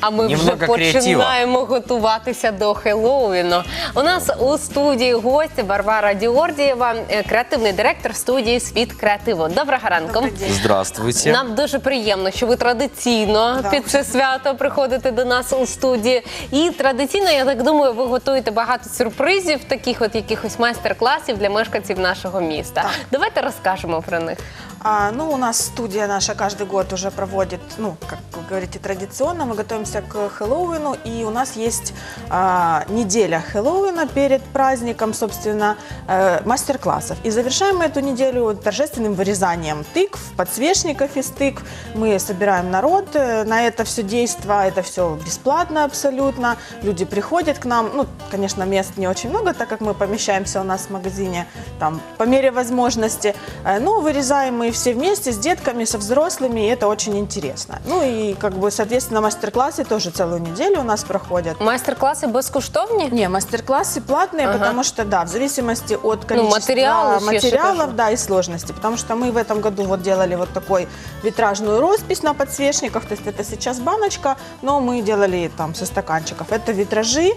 А ми вже Немного починаємо готуватися до Хеллоуіну. У нас у студії гості Варвара Діордієва, е, креативний директор студії Світ креативу. Доброго ранку. Добрий день. Здравствуйте. Нам дуже приємно, що ви традиційно Да. під це свято приходите до нас у студії. І традиційно, я так думаю, ви готуєте багато сюрпризів, таких от якихось майстер-класів для мешканців нашого міста. Давайте розкажемо про них. А, ну, у нас студия наша каждый год уже проводит, ну, как вы говорите, традиционно. Мы готовимся к Хэллоуину, и у нас есть а, неделя Хэллоуина перед праздником, собственно, э, мастер-классов. И завершаем мы эту неделю торжественным вырезанием тыкв, подсвечников из тыкв. Мы собираем народ э, на это все действо, это все бесплатно абсолютно. Люди приходят к нам, ну, конечно, мест не очень много, так как мы помещаемся у нас в магазине там по мере возможности. Э, Но вырезаем мы все вместе с детками, со взрослыми, и это очень интересно. Ну и, как бы, соответственно, мастер-классы тоже целую неделю у нас проходят. Майстер-класи безкоштовні? Не, мастер-классы платные, Ага. потому что, да, в зависимости от количества материала еще, я же материалов, кажу. да, и сложности. Потому что мы в этом году вот делали вот такой витражную роспись на подсвечниках, то есть это сейчас баночка, но мы делали там со стаканчиков. Это витражи,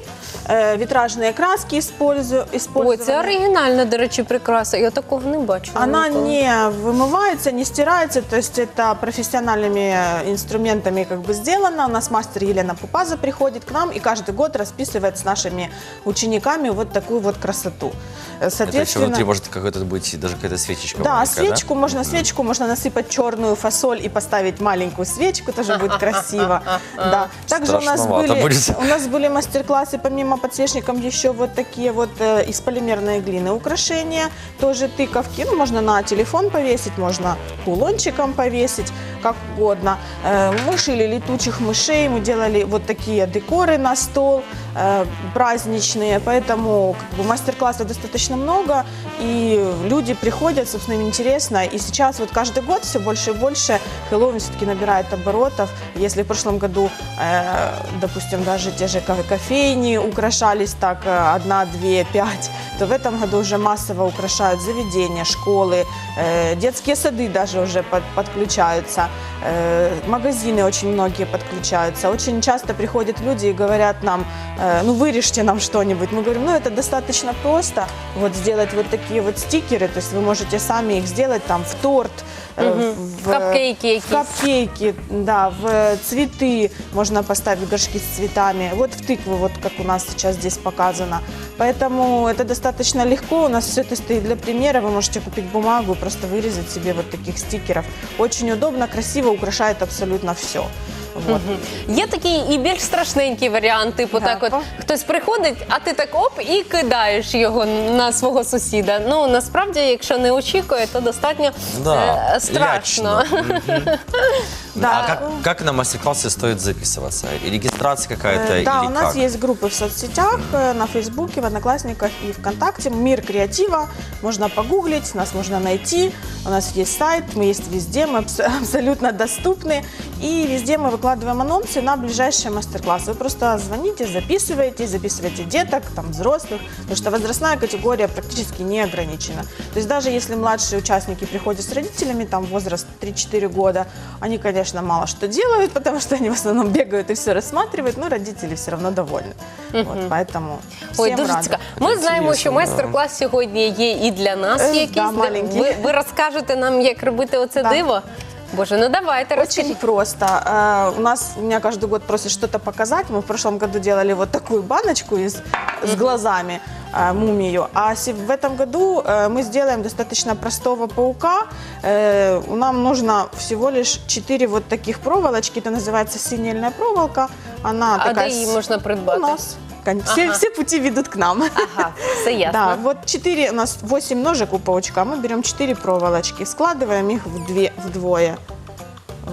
э, витражные краски использую, Ой, использованы. це оригінальна, до речі, прикраса. Я такого не бачила. Она ніколи. не вымывается, не стирается, то есть это профессиональными э, инструментами как бы сделано. У нас мастер Елена Пупаза приходит к нам и каждый год расписывает с нашими учениками вот такую вот красоту. Э, Это еще Соответственно, внутри может какой-то быть даже какая-то свечечка да, маленькая, свечку можно свечку, можно насыпать черную фасоль и поставить маленькую свечку, тоже будет красиво. Да. Также у нас были, будет. у нас были мастер-классы помимо подсвечников еще вот такие вот э, из полимерной глины украшения, тоже тыковки. Ну, можно на телефон повесить, можно кулончиком повесить, как угодно. Э, Мы шили летучих мышей, мы делали вот такие декоры на стол э, праздничные, поэтому как бы, мастер-классов достаточно много, и люди приходят, собственно, им интересно. И сейчас вот каждый год все больше и больше Хэллоуин все-таки набирает оборотов. Если в прошлом году, э, допустим, даже те же кофейни украшались так э, одна, две, пять, то в этом году уже массово украшают заведения, школы, э, детские сады даже уже под- подключаются, э, магазины очень многие подключаются. Очень часто приходят люди и говорят нам, э, ну вырежьте нам что-нибудь. Мы говорим, ну это достаточно просто, вот сделать вот такие вот стикеры, то есть вы можете сами их сделать там в торт, э, В капкейки в якісь. капкейки, да, в цветы можно поставить горшки с цветами. Вот в тыкву, вот как у нас сейчас здесь показано. Поэтому это достаточно легко. У нас все это стоит для примера. Вы можете купить бумагу просто вырезать себе вот таких стикеров. Очень удобно, красиво, украшает абсолютно все. Вот. Є такий і більш страшненький варіант, типу Да. так, от хтось приходить, а ти так оп і кидаєш його на свого сусіда. Ну насправді, якщо не очікує, то достатньо Да, е, страшно. лячно. Мгм. Да. А как, как на мастер-классы стоит записываться? И Регистрация какая-то Э, Да, или у нас как? есть группы в соцсетях, э, на Фейсбуке, в Одноклассниках и ВКонтакте. Мир креатива. Можно погуглить, нас можно найти. У нас есть сайт, мы есть везде, мы абс- абсолютно доступны. И везде мы выкладываем анонсы на ближайшие мастер-классы. Вы просто звоните, записываете, записывайте деток, там, взрослых, потому что возрастная категория практически не ограничена. То есть даже если младшие участники приходят с родителями, там возраст 3-4 года, они, конечно, мало что делают, потому что они в основном бегают и все рассматривают, но родители все равно довольны. Вот, поэтому Ой, всем дуже рада. цікаво. Ми знаємо, що Інтересно, да. майстер-клас сьогодні є і для нас Е, якийсь. да, де- маленький. Ви, ви розкажете нам, як робити оце Да. диво? Боже, ну давайте Очень розкажіть. просто. Э, У нас у меня каждый год просят что-то показать. Мы в прошлом году делали вот такую баночку из, с глазами э, мумию. А се- в этом году э, мы сделаем достаточно простого паука. Э, Нам нужно всего лишь 4 вот таких проволочки. Это называется синельная проволока. Она А такая де її с- можна у придбати? нас. Кон- Все, Ага. все пути ведут к нам. Ага, все ясно. Да, вот 4, у нас 8 ножек у паучка, мы берем 4 проволочки, складываем их в две, вдвое.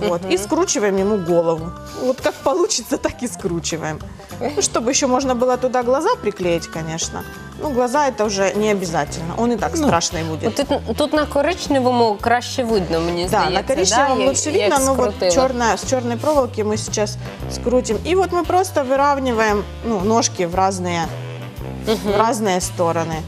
Вот, и скручиваем ему голову. Вот как получится, так и скручиваем. Ну, чтобы еще можно было туда глаза приклеить, конечно. Ну, глаза это уже не обязательно. Он и так страшный будет. Тут, тут на коричневому краще видно, мені Да, здається. на коричневом да, лучше як- видно, но вот черная, с черной проволоки мы сейчас скрутим. И вот мы просто выравниваем ну, ножки в разные, в разные стороны.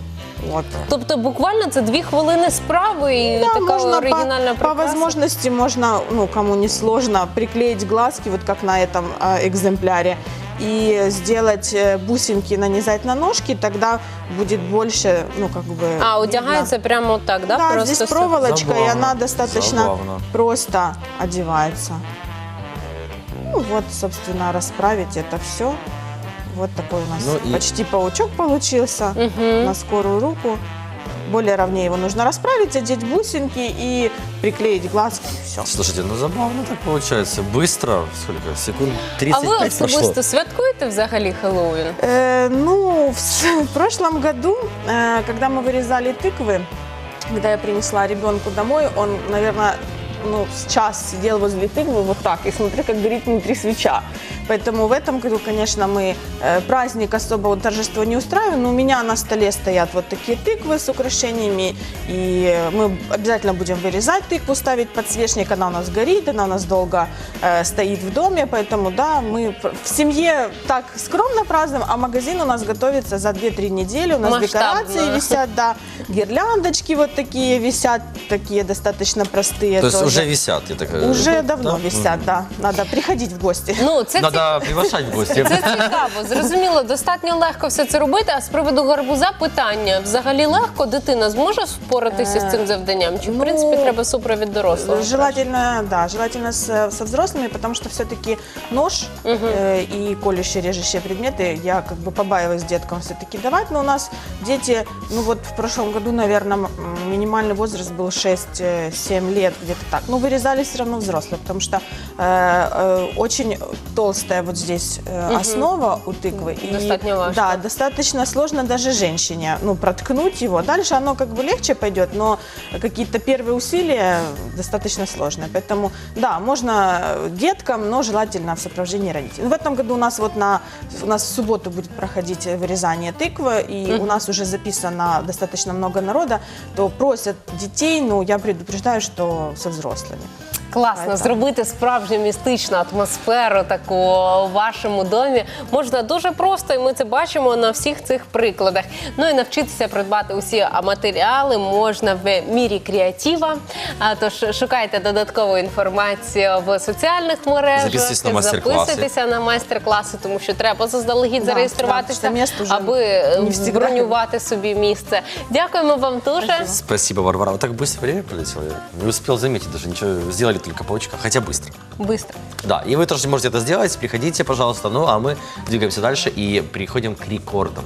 Вот. Тобто буквально це дві хвилини справи і Да, така можно оригінальна по, по прикраса. возможности можно, ну, кому не сложно, приклеить глазки, вот как на этом а, экземпляре, и сделать э, бусинки, нанизать на ножки, тогда будет больше, ну, как бы... А, видно. одягається прямо так, да? Да, Просто здесь все. проволочка, и Забавно, она достаточно забавно. просто одевается. Ну, вот, собственно, расправить это все. Вот такой у нас Ну и- почти паучок получился Мгм. на скорую руку. Более ровнее его нужно расправить, одеть бусинки и приклеить глазки, и все. Слушайте, ну забавно так получается. Быстро, сколько, секунд А 35 ви прошло. особисто святкуєте взагалі Хеллоуін? Э, ну, в, с- в прошлом году, э, когда мы вырезали тыквы, когда я принесла ребенку домой, он, наверное, ну, час сидел возле тыквы вот так и смотри, как горит внутри свеча. Поэтому в этом году, конечно, мы э, праздник особого торжества не устраиваем, но у меня на столе стоят вот такие тыквы с украшениями, и мы обязательно будем вырезать тыкву, ставить подсвечник, она у нас горит, она у нас долго э, стоит в доме, поэтому, да, мы в семье так скромно празднуем, а магазин у нас готовится за 2-3 недели, у нас Масштабно. декорации висят, да, гирляндочки вот такие висят, такие достаточно простые То есть тоже. уже висят, я так... э, Уже давно да? висят, да, надо приходить в гости. Ну, це Надо приглашать в гости. Це цікаво. Зрозуміло, достатньо легко все це робити. А з приводу гарбуза питання: взагалі легко дитина зможе впоратися з цим завданням? Чи в ну, принципі треба супровід дорослого? Желательно, да, желательно с- со взрослыми, потому что все-таки нож э, и колющие, режущие предметы я как бы побаиваюсь деткам все-таки давать, но у нас дети, ну вот в прошлом году, наверное, минимальный возраст был 6-7 лет, где-то так. Ну, вырезали все равно взрослые, потому что э, э, очень толстая вот здесь э, основа у тыквы. И, Достаточно важно. Да, достаточно сложно даже женщине, ну, проткнуть его. Дальше оно как бы легче пойдет, но какие-то первые усилия достаточно сложные. Поэтому, да, можно деткам, но желательно в сопровождении родителей. В этом году у нас вот на, у нас в субботу будет проходить вырезание тыквы, и у нас уже записано достаточно много народа, то просят детей, ну, я предупреждаю, что со взрослыми дорослими. Класно Так. зробити справжню містичну атмосферу таку у вашому домі можна дуже просто, і ми це бачимо на всіх цих прикладах. Ну і навчитися придбати усі матеріали можна в мірі креатива. А тож шукайте додаткову інформацію в соціальних мережах, Записуйтесь на майстер-класи. записуйтеся на майстер-класи, тому що треба заздалегідь Да, зареєструватися, да, аби бронювати собі місце. Дякуємо вам дуже. Спасибо, Варвара. Так быстро время пролетело. Я не успел заметить даже ничего. Сделали только паучка, хотя быстро. Быстро. Да, и вы тоже можете это сделать. Приходите, пожалуйста. Ну, а мы двигаемся дальше и переходим к рекордам.